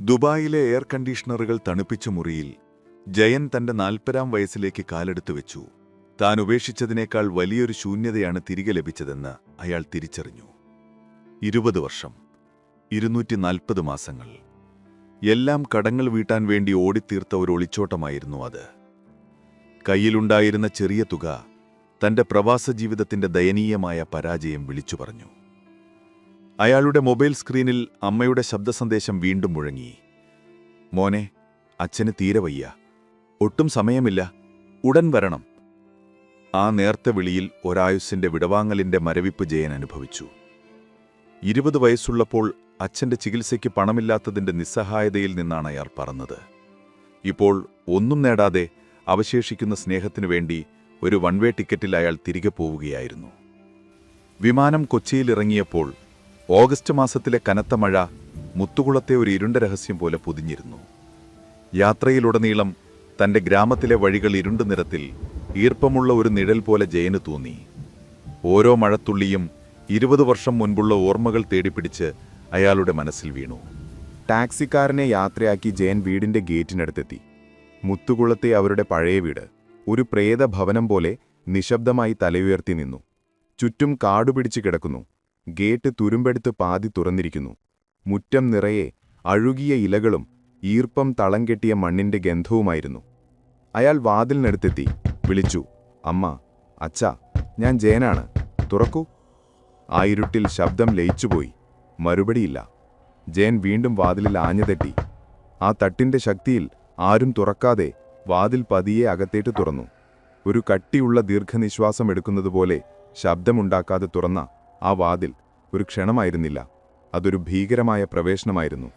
ദുബായിലെ എയർ കണ്ടീഷണറുകൾ തണുപ്പിച്ച മുറിയിൽ ജയൻ തന്റെ നാൽപ്പതാം വയസ്സിലേക്ക് കാലെടുത്തു വെച്ചു. താൻ ഉപേക്ഷിച്ചതിനേക്കാൾ വലിയൊരു ശൂന്യതയാണ് തിരികെ ലഭിച്ചതെന്ന് അയാൾ തിരിച്ചറിഞ്ഞു. ഇരുപത് വർഷം ഇരുന്നൂറ്റി നാൽപ്പത് മാസങ്ങൾ. എല്ലാം കടങ്ങൾ വീട്ടാൻ വേണ്ടി ഓടിത്തീർത്ത ഒരു ഒളിച്ചോട്ടമായിരുന്നു അത്. കയ്യിലുണ്ടായിരുന്ന ചെറിയ തുക തന്റെ പ്രവാസ ജീവിതത്തിന്റെ ദയനീയമായ പരാജയം വിളിച്ചു പറഞ്ഞു അയാളുടെ മൊബൈൽ സ്ക്രീനിൽ അമ്മയുടെ ശബ്ദസന്ദേശം വീണ്ടും മുഴങ്ങി. മോനെ അച്ഛന് തീരെ വയ്യ. ഒട്ടും സമയമില്ല. ഉടൻ വരണം. ആ നേർത്ത വിളിയിൽ ഒരായുസിന്റെ വിടവാങ്ങലിന്റെ മരവിപ്പ് ജയൻ അനുഭവിച്ചു. ഇരുപത് വയസ്സുള്ളപ്പോൾ അച്ഛന്റെ ചികിത്സയ്ക്ക് പണമില്ലാത്തതിന്റെ നിസ്സഹായതയിൽ നിന്നാണ് അയാൾ പറഞ്ഞത് ഇപ്പോൾ ഒന്നും നേടാതെ അവശേഷിക്കുന്ന സ്നേഹത്തിനു വേണ്ടി ഒരു വൺവേ ടിക്കറ്റിൽ അയാൾ തിരികെ പോവുകയായിരുന്നു. വിമാനം കൊച്ചിയിലിറങ്ങിയപ്പോൾ ഓഗസ്റ്റ് മാസത്തിലെ കനത്ത മഴ മുത്തുകുളത്തെ ഒരു ഇരുണ്ട രഹസ്യം പോലെ പൊതിഞ്ഞിരുന്നു. യാത്രയിലുടനീളം തന്റെ ഗ്രാമത്തിലെ വഴികൾ ഇരുണ്ട നിറത്തിൽ ഈർപ്പമുള്ള ഒരു നിഴൽ പോലെ ജയന് തോന്നി. ഓരോ മഴത്തുള്ളിയും ഇരുപത് വർഷം മുൻപുള്ള ഓർമ്മകൾ തേടിപ്പിടിച്ച് അയാളുടെ മനസ്സിൽ വീണു. ടാക്സിക്കാരനെ യാത്രയാക്കി ജയൻ വീടിന്റെ ഗേറ്റിനടുത്തെത്തി. മുത്തുകുളത്തെ അവരുടെ പഴയ വീട്. ഒരു പ്രേതഭവനം പോലെ നിശബ്ദമായി തലയുയർത്തി നിന്നു. ചുറ്റും കാടുപിടിച്ചു കിടക്കുന്നു. ഗേറ്റ് തുരുമ്പെടുത്ത് പാതി തുറന്നിരിക്കുന്നു. മുറ്റം നിറയെ അഴുകിയ ഇലകളും ഈർപ്പം തളം കെട്ടിയ മണ്ണിന്റെ ഗന്ധവുമായിരുന്നു. അയാൾ വാതിലിനടുത്തെത്തി വിളിച്ചു അമ്മ അച്ഛ ഞാൻ ജയനാണ്. തുറക്കൂ. ആ ഇരുട്ടിൽ ശബ്ദം ലയിച്ചുപോയി. മറുപടിയില്ല. ജയൻ വീണ്ടും വാതിലിൽ ആഞ്ഞുതെട്ടി ആ തട്ടിന്റെ ശക്തിയിൽ ആരും തുറക്കാതെ വാതിൽ പതിയെ അകത്തേട്ട് തുറന്നു. ഒരു കട്ടിയുള്ള ദീർഘനിശ്വാസം എടുക്കുന്നതുപോലെ ശബ്ദമുണ്ടാക്കാതെ തുറന്ന ആ വാതിൽ ഒരു ക്ഷണമായിരുന്നില്ല. അതൊരു ഭീകരമായ പ്രവേശനമായിരുന്നു.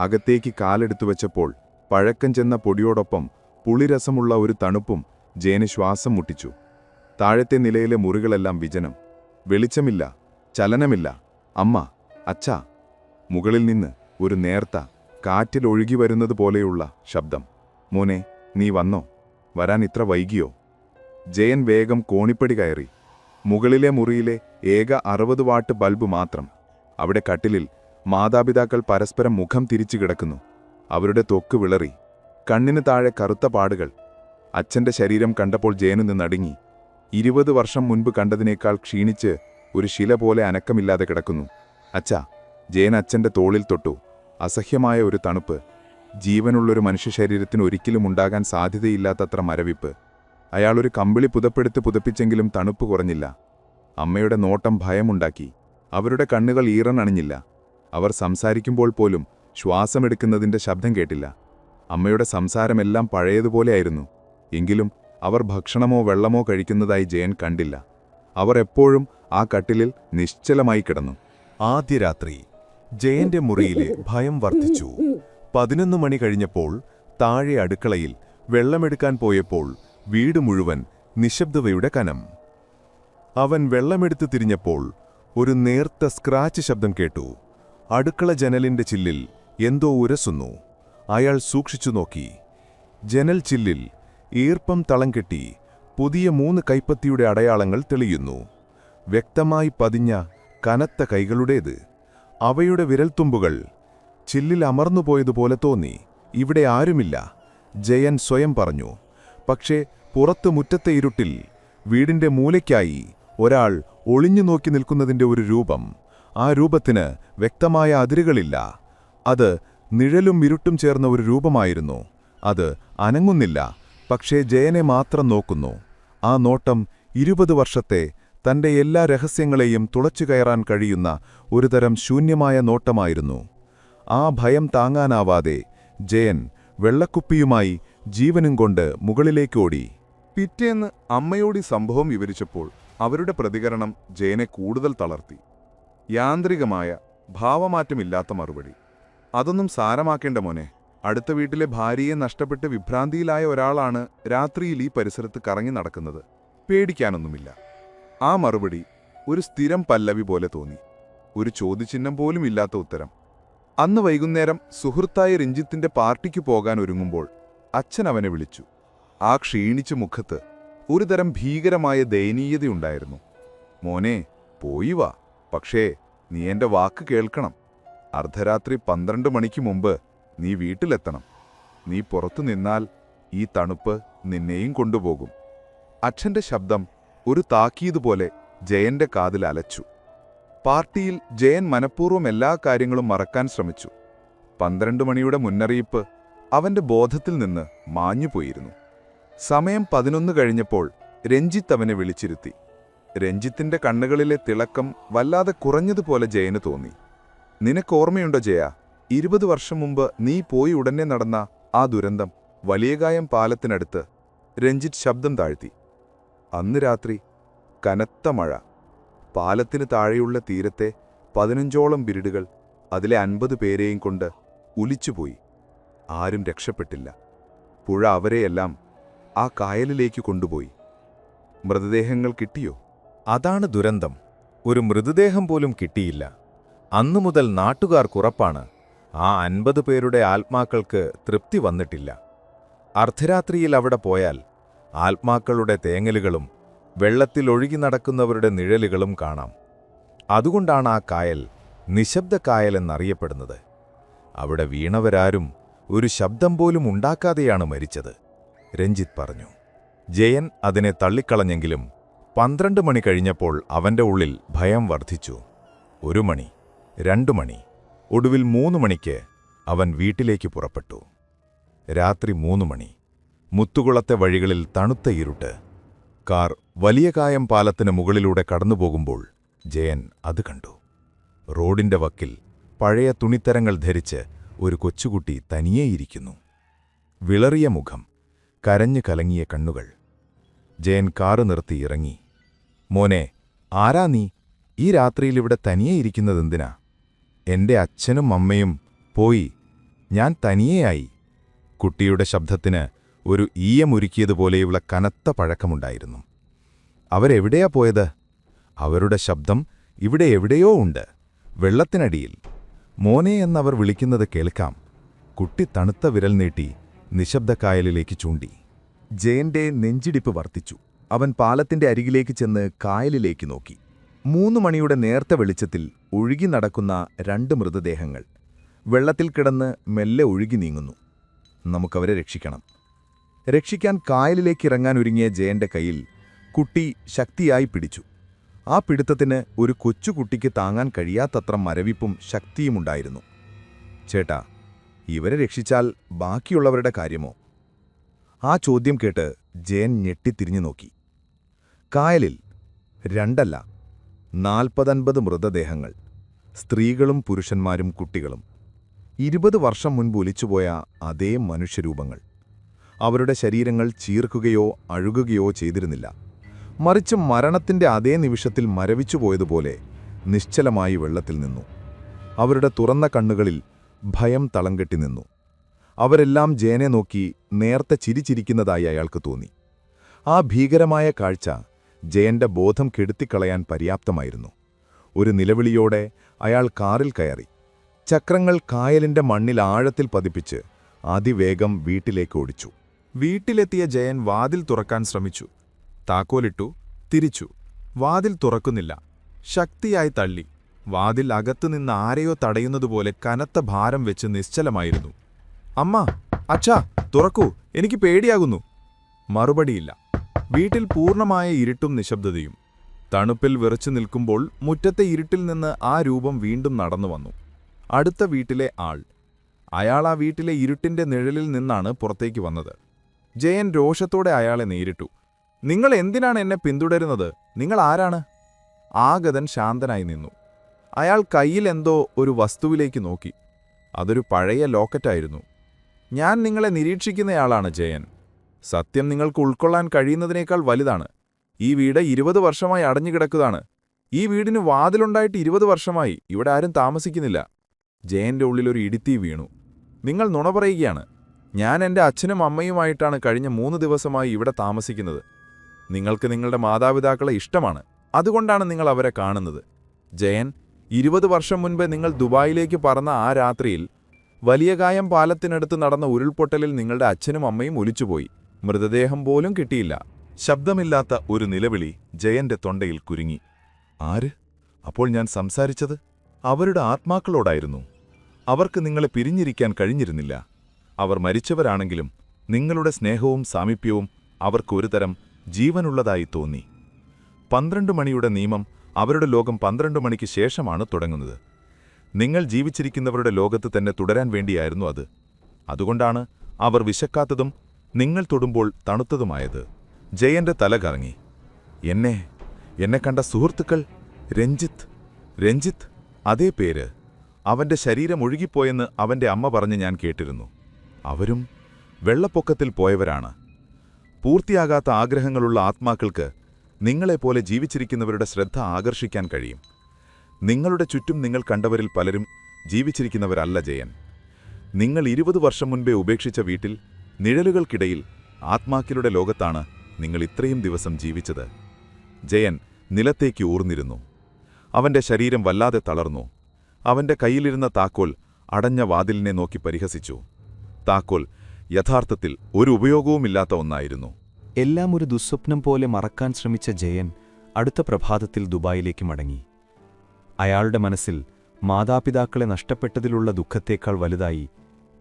അകത്തേക്ക് കാലെടുത്തു വെച്ചപ്പോൾ പഴക്കം ചെന്ന പൊടിയോടൊപ്പം പുളിരസമുള്ള ഒരു തണുപ്പും ജേന് ശ്വാസം മുട്ടിച്ചു. താഴത്തെ നിലയിലെ മുറികളെല്ലാം വിജനം. വെളിച്ചമില്ല ചലനമില്ല. അമ്മ അച്ഛ. മുകളിൽ നിന്ന് ഒരു നേർത്ത കാറ്റിൽ ഒഴുകി വരുന്നത് പോലെയുള്ള ശബ്ദം. മോനെ നീ വന്നോ? വരാൻ ഇത്ര വൈകിയോ? ജയൻ വേഗം കോണിപ്പടി കയറി. മുകളിലെ മുറിയിലെ ഏക അറുപത് വാട്ട് ബൾബ് മാത്രം. അവിടെ കട്ടിലിൽ മാതാപിതാക്കൾ പരസ്പരം മുഖം തിരിച്ചു കിടക്കുന്നു. അവരുടെ തൊക്ക് വിളറി. കണ്ണിന് താഴെ കറുത്ത പാടുകൾ. അച്ഛന്റെ ശരീരം കണ്ടപ്പോൾ ജയനു നിന്നടുങ്ങി ഇരുപത് വർഷം മുൻപ് കണ്ടതിനേക്കാൾ ക്ഷീണിച്ച് ഒരു ശില പോലെ അനക്കമില്ലാതെ കിടക്കുന്നു. അച്ഛാ ജയൻ അച്ഛന്റെ തോളിൽ തൊട്ടു. അസഹ്യമായ ഒരു തണുപ്പ്. ജീവനുള്ളൊരു മനുഷ്യ ശരീരത്തിന് ഒരിക്കലും ഉണ്ടാകാൻ സാധ്യതയില്ലാത്തത്ര മരവിപ്പ്. അയാളൊരു കമ്പിളി പുതപ്പെടുത്ത് പുതപ്പിച്ചെങ്കിലും തണുപ്പ് കുറഞ്ഞില്ല. അമ്മയുടെ നോട്ടം ഭയമുണ്ടാക്കി. അവരുടെ കണ്ണുകൾ ഈറൻ അണിഞ്ഞില്ല. അവർ സംസാരിക്കുമ്പോൾ പോലും ശ്വാസമെടുക്കുന്നതിന്റെ ശബ്ദം കേട്ടില്ല. അമ്മയുടെ സംസാരമെല്ലാം പഴയതുപോലെയായിരുന്നു. എങ്കിലും അവർ ഭക്ഷണമോ വെള്ളമോ കഴിക്കുന്നതായി ജയൻ കണ്ടില്ല. അവർ എപ്പോഴും ആ കട്ടിലിൽ നിശ്ചലമായി കിടന്നു. ആദ്യ രാത്രി ജയന്റെ മുറിയിലെ ഭയം വർദ്ധിച്ചു. പതിനൊന്ന് മണി കഴിഞ്ഞപ്പോൾ താഴെ അടുക്കളയിൽ വെള്ളമെടുക്കാൻ പോയപ്പോൾ വീട് മുഴുവൻ നിശബ്ദതയുടെ കനം. അവൻ വെള്ളമെടുത്ത് തിരിഞ്ഞപ്പോൾ ഒരു നേർത്ത സ്ക്രാച്ച് ശബ്ദം കേട്ടു. അടുക്കള ജനലിന്റെ ചില്ലിൽ എന്തോ ഉരസുന്നു. അയാൾ സൂക്ഷിച്ചു നോക്കി. ജനൽ ചില്ലിൽ ഈർപ്പം തളം കെട്ടി പുതിയ മൂന്ന് കൈപ്പത്തിയുടെ അടയാളങ്ങൾ തെളിയുന്നു. വ്യക്തമായി പതിഞ്ഞ കനത്ത കൈകളുടേത്. അവയുടെ വിരൽത്തുമ്പുകൾ ചില്ലിൽ അമർന്നുപോയതുപോലെ തോന്നി. ഇവിടെ ആരുമില്ല. ജയൻ സ്വയം പറഞ്ഞു. പക്ഷേ പുറത്തു മുറ്റത്തെ ഇരുട്ടിൽ വീടിന്റെ മൂലയ്ക്കായി ഒരാൾ ഒളിഞ്ഞു നോക്കി നിൽക്കുന്നതിന്റെ ഒരു രൂപം. ആ രൂപത്തിന് വ്യക്തമായ അതിരുകളില്ല. അത് നിഴലും ഇരുട്ടും ചേർന്ന ഒരു രൂപമായിരുന്നു. അത് അനങ്ങുന്നില്ല. പക്ഷേ ജയനെ മാത്രം നോക്കുന്നു. ആ നോട്ടം ഇരുപത് വർഷത്തെ തന്റെ എല്ലാ രഹസ്യങ്ങളെയും തുളച്ചു കയറാൻ കഴിയുന്ന ഒരുതരം ശൂന്യമായ നോട്ടമായിരുന്നു. ആ ഭയം താങ്ങാനാവാതെ ജയൻ വെള്ളക്കുപ്പിയുമായി ജീവനും കൊണ്ട് മുകളിലേക്കോടി പിറ്റേന്ന് അമ്മയോട് സംഭവം വിവരിച്ചപ്പോൾ അവരുടെ പ്രതികരണം ജയനെ കൂടുതൽ തളർത്തി. യാന്ത്രികമായ ഭാവമാറ്റമില്ലാത്ത മറുപടി. അതൊന്നും സാരമാക്കേണ്ട മോനെ. അടുത്ത വീട്ടിലെ ഭാര്യയെ നഷ്ടപ്പെട്ട് വിഭ്രാന്തിയിലായ ഒരാളാണ് രാത്രിയിൽ ഈ പരിസരത്ത് കറങ്ങി നടക്കുന്നത്. പേടിക്കാനൊന്നുമില്ല. ആ മറുപടി ഒരു സ്ഥിരം പല്ലവി പോലെ തോന്നി. ഒരു ചോദ്യചിഹ്നം പോലും ഇല്ലാത്ത ഉത്തരം. അന്ന് വൈകുന്നേരം സുഹൃത്തായ രഞ്ജിത്തിന്റെ പാർട്ടിക്ക് പോകാൻ ഒരുങ്ങുമ്പോൾ അച്ഛൻ അവനെ വിളിച്ചു. ആ ക്ഷീണിച്ച മുഖത്ത് ഒരുതരം ഭീകരമായ ദയനീയതയുണ്ടായിരുന്നു മോനെ പോയി വാ. പക്ഷേ നീ എന്റെ വാക്ക് കേൾക്കണം. അർദ്ധരാത്രി പന്ത്രണ്ട് മണിക്ക് മുമ്പ് നീ വീട്ടിലെത്തണം. നീ പുറത്തു നിന്നാൽ ഈ തണുപ്പ് നിന്നെയും കൊണ്ടുപോകും. അച്ഛന്റെ ശബ്ദം ഒരു താക്കീതുപോലെ ജയന്റെ കാതിൽ അലച്ചു. പാർട്ടിയിൽ ജയൻ മനഃപൂർവം എല്ലാ കാര്യങ്ങളും മറക്കാൻ ശ്രമിച്ചു. പന്ത്രണ്ട് മണിയുടെ മുന്നറിയിപ്പ് അവന്റെ ബോധത്തിൽ നിന്ന് മാഞ്ഞുപോയിരുന്നു. സമയം പതിനൊന്ന് കഴിഞ്ഞപ്പോൾ രഞ്ജിത്ത് അവനെ വിളിച്ചിരുത്തി. രഞ്ജിത്തിന്റെ കണ്ണുകളിലെ തിളക്കം വല്ലാതെ കുറഞ്ഞതുപോലെ ജയന് തോന്നി. നിനക്കോർമ്മയുണ്ടോ ജയ? ഇരുപത് വർഷം മുമ്പ് നീ പോയി ഉടനെ നടന്ന ആ ദുരന്തം വലിയകായം പാലത്തിനടുത്ത് രഞ്ജിത്ത് ശബ്ദം താഴ്ത്തി. അന്ന് രാത്രി കനത്ത മഴ. പാലത്തിന് താഴെയുള്ള തീരത്തെ പതിനഞ്ചോളം ബിരിഡുകൾ അതിലെ അൻപത് പേരെയും കൊണ്ട് ഒലിച്ചുപോയി ആരും രക്ഷപ്പെട്ടില്ല. പുഴ അവരെയെല്ലാം ആ കായലിലേക്ക് കൊണ്ടുപോയി. മൃതദേഹങ്ങൾ കിട്ടിയോ? അതാണ് ദുരന്തം. ഒരു മൃതദേഹം പോലും കിട്ടിയില്ല. അന്നു മുതൽ നാട്ടുകാർക്കുറപ്പാണ് ആ അൻപത് പേരുടെ ആത്മാക്കൾക്ക് തൃപ്തി വന്നിട്ടില്ല. അർദ്ധരാത്രിയിൽ അവിടെ പോയാൽ ആത്മാക്കളുടെ തേങ്ങലുകളും വെള്ളത്തിൽ ഒഴുകി നടക്കുന്നവരുടെ നിഴലുകളും കാണാം. അതുകൊണ്ടാണ് ആ കായൽ നിശബ്ദ കായലെന്നറിയപ്പെടുന്നത്. അവിടെ വീണവരാരും ഒരു ശബ്ദം പോലും ഉണ്ടാക്കാതെയാണ് മരിച്ചത്. രഞ്ജിത് പറഞ്ഞു ജയൻ അതിനെ തള്ളിക്കളഞ്ഞെങ്കിലും പന്ത്രണ്ട് മണി കഴിഞ്ഞപ്പോൾ അവന്റെ ഉള്ളിൽ ഭയം വർദ്ധിച്ചു. ഒരു മണി രണ്ടു മണി ഒടുവിൽ മൂന്ന് മണിക്ക് അവൻ വീട്ടിലേക്ക് പുറപ്പെട്ടു. രാത്രി മൂന്ന് മണി മുത്തുകുളത്തെ വഴികളിൽ തണുത്ത ഇരുട്ട്. കാർ വലിയ കായം പാലത്തിന് മുകളിലൂടെ കടന്നുപോകുമ്പോൾ ജയൻ അത് കണ്ടു. റോഡിന്റെ വക്കിൽ പഴയ തുണിത്തരങ്ങൾ ധരിച്ച് ഒരു കൊച്ചുകുട്ടി തനിയേയിരിക്കുന്നു. വിളറിയ മുഖം കരഞ്ഞു കലങ്ങിയ കണ്ണുകൾ. ജയൻ കാറ് നിർത്തി ഇറങ്ങി. മോനെ ആരാ നീ? ഈ രാത്രിയിൽ ഇവിടെ തനിയെ ഇരിക്കുന്നതെന്തിനാ എന്റെ അച്ഛനും അമ്മയും പോയി. ഞാൻ തനിയെയായി. കുട്ടിയുടെ ശബ്ദത്തിന് ഒരു ഈയമൊരുക്കിയതുപോലെയുള്ള കനത്ത പഴക്കമുണ്ടായിരുന്നു. അവരെവിടെയാ പോയത്? അവരുടെ ശബ്ദം ഇവിടെ എവിടെയോ ഉണ്ട്. വെള്ളത്തിനടിയിൽ. മോനെ എന്നവർ വിളിക്കുന്നത് കേൾക്കാം. കുട്ടി തണുത്ത വിരൽ നീട്ടി നിശബ്ദക്കായലിലേക്ക് ചൂണ്ടി. ജയന്റെ നെഞ്ചിടിപ്പ് വർത്തിച്ചു. അവൻ പാലത്തിന്റെ അരികിലേക്ക് ചെന്ന് കായലിലേക്ക് നോക്കി. മൂന്നു മണിയുടെ നേർത്ത വെളിച്ചത്തിൽ ഒഴുകി നടക്കുന്ന രണ്ട് മൃതദേഹങ്ങൾ. വെള്ളത്തിൽ കിടന്ന് മെല്ലെ ഒഴുകി നീങ്ങുന്നു. നമുക്കവരെ രക്ഷിക്കണം. രക്ഷിക്കാൻ കായലിലേക്ക് ഇറങ്ങാൻ ഒരുങ്ങിയ ജയന്റെ കയ്യിൽ കുട്ടി ശക്തിയായി പിടിച്ചു. ആ പിടുത്തത്തിന് ഒരു കൊച്ചുകുട്ടിക്ക് താങ്ങാൻ കഴിയാത്തത്ര മരവിപ്പും ശക്തിയുമുണ്ടായിരുന്നു ചേട്ടാ ഇവരെ രക്ഷിച്ചാൽ ബാക്കിയുള്ളവരുടെ കാര്യമോ? ആ ചോദ്യം കേട്ട് ജയൻ ഞെട്ടിത്തിരിഞ്ഞു നോക്കി. കായലിൽ രണ്ടല്ല നാൽപ്പതൻപത് മൃതദേഹങ്ങൾ സ്ത്രീകളും പുരുഷന്മാരും കുട്ടികളും. ഇരുപത് വർഷം മുൻപ് ഒലിച്ചുപോയ അതേ മനുഷ്യരൂപങ്ങൾ. അവരുടെ ശരീരങ്ങൾ ചീർക്കുകയോ അഴുകുകയോ ചെയ്തിരുന്നില്ല. മറിച്ച് മരണത്തിന്റെ അതേ നിമിഷത്തിൽ മരവിച്ചുപോയതുപോലെ നിശ്ചലമായി വെള്ളത്തിൽ നിന്നു. അവരുടെ തുറന്ന കണ്ണുകളിൽ ഭയം തളം കെട്ടി നിന്നു. അവരെല്ലാം ജേനെ നോക്കി നേർത്ത ചിരിച്ചിരിക്കുന്നതായി അയാൾക്ക് തോന്നി. ആ ഭീകരമായ കാഴ്ച ജയന്റെ ബോധം കെടുത്തിക്കളയാൻ പര്യാപ്തമായിരുന്നു. ഒരു നിലവിളിയോടെ അയാൾ കാറിൽ കയറി. ചക്രങ്ങൾ കായലിന്റെ മണ്ണിൽ ആഴത്തിൽ പതിപ്പിച്ച് അതിവേഗം വീട്ടിലേക്ക് ഓടിച്ചു. വീട്ടിലെത്തിയ ജയൻ വാതിൽ തുറക്കാൻ ശ്രമിച്ചു. താക്കോലിട്ടു തിരിച്ചു. വാതിൽ തുറക്കുന്നില്ല. ശക്തിയായി തള്ളി. വാതിൽ അകത്തുനിന്ന് ആരെയോ തടയുന്നതുപോലെ കനത്ത ഭാരം വെച്ച് നിശ്ചലമായിരുന്നു. അമ്മ അച്ഛാ തുറക്കൂ എനിക്ക് പേടിയാകുന്നു. മറുപടിയില്ല. വീട്ടിൽ പൂർണമായ ഇരുട്ടും നിശബ്ദതയും. തണുപ്പിൽ വിറച്ചു നിൽക്കുമ്പോൾ മുറ്റത്തെ ഇരുട്ടിൽ നിന്ന് ആ രൂപം വീണ്ടും നടന്നു വന്നു. അടുത്ത വീട്ടിലെ ആൾ. അയാൾ ആ വീട്ടിലെ ഇരുട്ടിന്റെ നിഴലിൽ നിന്നാണ് പുറത്തേക്ക് വന്നത്. ജയൻ രോഷത്തോടെ അയാളെ നേരിട്ടു. നിങ്ങൾ എന്തിനാണ് എന്നെ പിന്തുടരുന്നത്? നിങ്ങൾ ആരാണ്? ആഗതൻ ശാന്തനായി നിന്നു. അയാൾ കയ്യിൽ എന്തോ ഒരു വസ്തുവിലേക്ക് നോക്കി. അതൊരു പഴയ ലോക്കറ്റായിരുന്നു ഞാൻ നിങ്ങളെ നിരീക്ഷിക്കുന്നയാളാണ് ജയൻ. സത്യം നിങ്ങൾക്ക് ഉൾക്കൊള്ളാൻ കഴിയുന്നതിനേക്കാൾ വലുതാണ്. ഈ വീട് ഇരുപത് വർഷമായി അടഞ്ഞുകിടക്കുന്നതാണ്. ഈ വീടിന് വാതിലുണ്ടായിട്ട് ഇരുപത് വർഷമായി. ഇവിടെ ആരും താമസിക്കുന്നില്ല. ജയന്റെ ഉള്ളിലൊരു ഇടിത്തീ വീണു. നിങ്ങൾ നുണ പറയുകയാണ്. ഞാൻ എന്റെ അച്ഛനും അമ്മയുമായിട്ടാണ് കഴിഞ്ഞ മൂന്ന് ദിവസമായി ഇവിടെ താമസിക്കുന്നത്. നിങ്ങൾക്ക് നിങ്ങളുടെ മാതാപിതാക്കളെ ഇഷ്ടമാണ്. അതുകൊണ്ടാണ് നിങ്ങൾ അവരെ കാണുന്നത്. ജയൻ ഇരുപത് വർഷം മുൻപ് നിങ്ങൾ ദുബായിലേക്ക് പറന്ന ആ രാത്രിയിൽ വലിയകായം പാലത്തിനടുത്ത് നടന്ന ഉരുൾപൊട്ടലിൽ നിങ്ങളുടെ അച്ഛനും അമ്മയും ഒലിച്ചുപോയി. മൃതദേഹം പോലും കിട്ടിയില്ല. ശബ്ദമില്ലാത്ത ഒരു നിലവിളി ജയന്റെ തൊണ്ടയിൽ കുരുങ്ങി. ആര്? അപ്പോൾ ഞാൻ സംസാരിച്ചത് അവരുടെ ആത്മാക്കളോടായിരുന്നു. അവർക്ക് നിങ്ങളെ പിരിഞ്ഞിരിക്കാൻ കഴിഞ്ഞിരുന്നില്ല. അവർ മരിച്ചവരാണെങ്കിലും നിങ്ങളുടെ സ്നേഹവും സാമീപ്യവും അവർക്ക് ഒരുതരം ജീവനുള്ളതായി തോന്നി. പന്ത്രണ്ട് മണിയുടെ നിയമം അവരുടെ ലോകം പന്ത്രണ്ട് മണിക്ക് ശേഷമാണ് തുടങ്ങുന്നത്. നിങ്ങൾ ജീവിച്ചിരിക്കുന്നവരുടെ ലോകത്ത് തന്നെ തുടരാൻ വേണ്ടിയായിരുന്നു അത്. അതുകൊണ്ടാണ് അവർ വിശക്കാത്തതും നിങ്ങൾ തൊടുമ്പോൾ തണുത്തതുമായത്. ജയന്റെ തല കറങ്ങി. എന്നെ എന്നെ കണ്ട സുഹൃത്തുക്കൾ രഞ്ജിത്ത് രഞ്ജിത്ത് അതേ പേര്. അവന്റെ ശരീരം ഒഴുകിപ്പോയെന്ന് അവന്റെ അമ്മ പറഞ്ഞ് ഞാൻ കേട്ടിരുന്നു. അവരും വെള്ളപ്പൊക്കത്തിൽ പോയവരാണ്. പൂർത്തിയാകാത്ത ആഗ്രഹങ്ങളുള്ള ആത്മാക്കൾക്ക് നിങ്ങളെപ്പോലെ ജീവിച്ചിരിക്കുന്നവരുടെ ശ്രദ്ധ ആകർഷിക്കാൻ കഴിയും. നിങ്ങളുടെ ചുറ്റും നിങ്ങൾ കണ്ടവരിൽ പലരും ജീവിച്ചിരിക്കുന്നവരല്ല ജയൻ. നിങ്ങൾ ഇരുപത് വർഷം മുൻപേ ഉപേക്ഷിച്ച വീട്ടിൽ നിഴലുകൾക്കിടയിൽ ആത്മാക്കളുടെ ലോകത്താണ് നിങ്ങൾ ഇത്രയും ദിവസം ജീവിച്ചത്. ജയൻ നിലത്തേക്ക് ഊർന്നിരുന്നു. അവന്റെ ശരീരം വല്ലാതെ തളർന്നു. അവന്റെ കയ്യിലിരുന്ന താക്കോൽ അടഞ്ഞ വാതിലിനെ നോക്കി പരിഹസിച്ചു. താക്കോൽ യഥാർത്ഥത്തിൽ ഒരു ഉപയോഗവുമില്ലാത്ത ഒന്നായിരുന്നു. എല്ലാം ഒരു ദുസ്വപ്നം പോലെ മറക്കാൻ ശ്രമിച്ച ജയൻ അടുത്ത പ്രഭാതത്തിൽ ദുബായിലേക്ക് മടങ്ങി. അയാളുടെ മനസ്സിൽ മാതാപിതാക്കളെ നഷ്ടപ്പെട്ടതിലുള്ള ദുഃഖത്തേക്കാൾ വലുതായി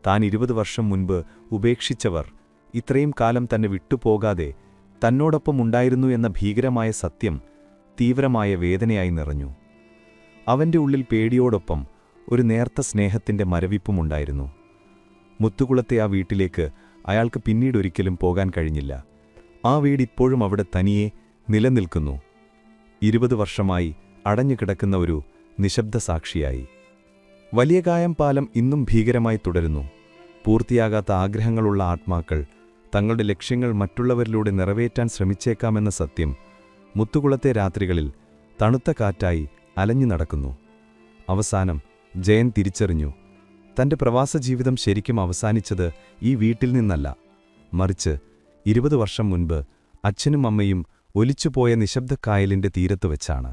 താൻ ഇരുപത് വർഷം മുൻപ് ഉപേക്ഷിച്ചവർ ഇത്രയും കാലം തന്നെ വിട്ടുപോകാതെ തന്നോടൊപ്പം ഉണ്ടായിരുന്നു എന്ന ഭീകരമായ സത്യം തീവ്രമായ വേദനയായി നിറഞ്ഞു. അവന്റെ ഉള്ളിൽ പേടിയോടൊപ്പം ഒരു നേർത്ത സ്നേഹത്തിന്റെ മരവിപ്പുമുണ്ടായിരുന്നു. മുത്തുകുളത്തെ ആ വീട്ടിലേക്ക് അയാൾക്ക് പിന്നീടൊരിക്കലും പോകാൻ കഴിഞ്ഞില്ല. ആ വീട് ഇപ്പോഴും അവിടെ തനിയെ നിലനിൽക്കുന്നു. ഇരുപത് വർഷമായി അടഞ്ഞുകിടക്കുന്ന ഒരു നിശബ്ദ സാക്ഷിയായി. വലിയ കായം പാലം ഇന്നും ഭീകരമായി തുടരുന്നു. പൂർത്തിയാകാത്ത ആഗ്രഹങ്ങളുള്ള ആത്മാക്കൾ തങ്ങളുടെ ലക്ഷ്യങ്ങൾ മറ്റുള്ളവരിലൂടെ നിറവേറ്റാൻ ശ്രമിച്ചേക്കാമെന്ന സത്യം മുത്തുകുളത്തെ രാത്രികളിൽ തണുത്ത കാറ്റായി അലഞ്ഞു നടക്കുന്നു. അവസാനം ജയൻ തിരിച്ചറിഞ്ഞു. തന്റെ പ്രവാസ ജീവിതം ശരിക്കും അവസാനിച്ചത് ഈ വീട്ടിൽ നിന്നല്ല. മറിച്ച് ഇരുപത് വർഷം മുൻപ് അച്ഛനും അമ്മയും ഒലിച്ചുപോയ നിശബ്ദ കായലിന്റെ തീരത്ത് വെച്ചാണ്.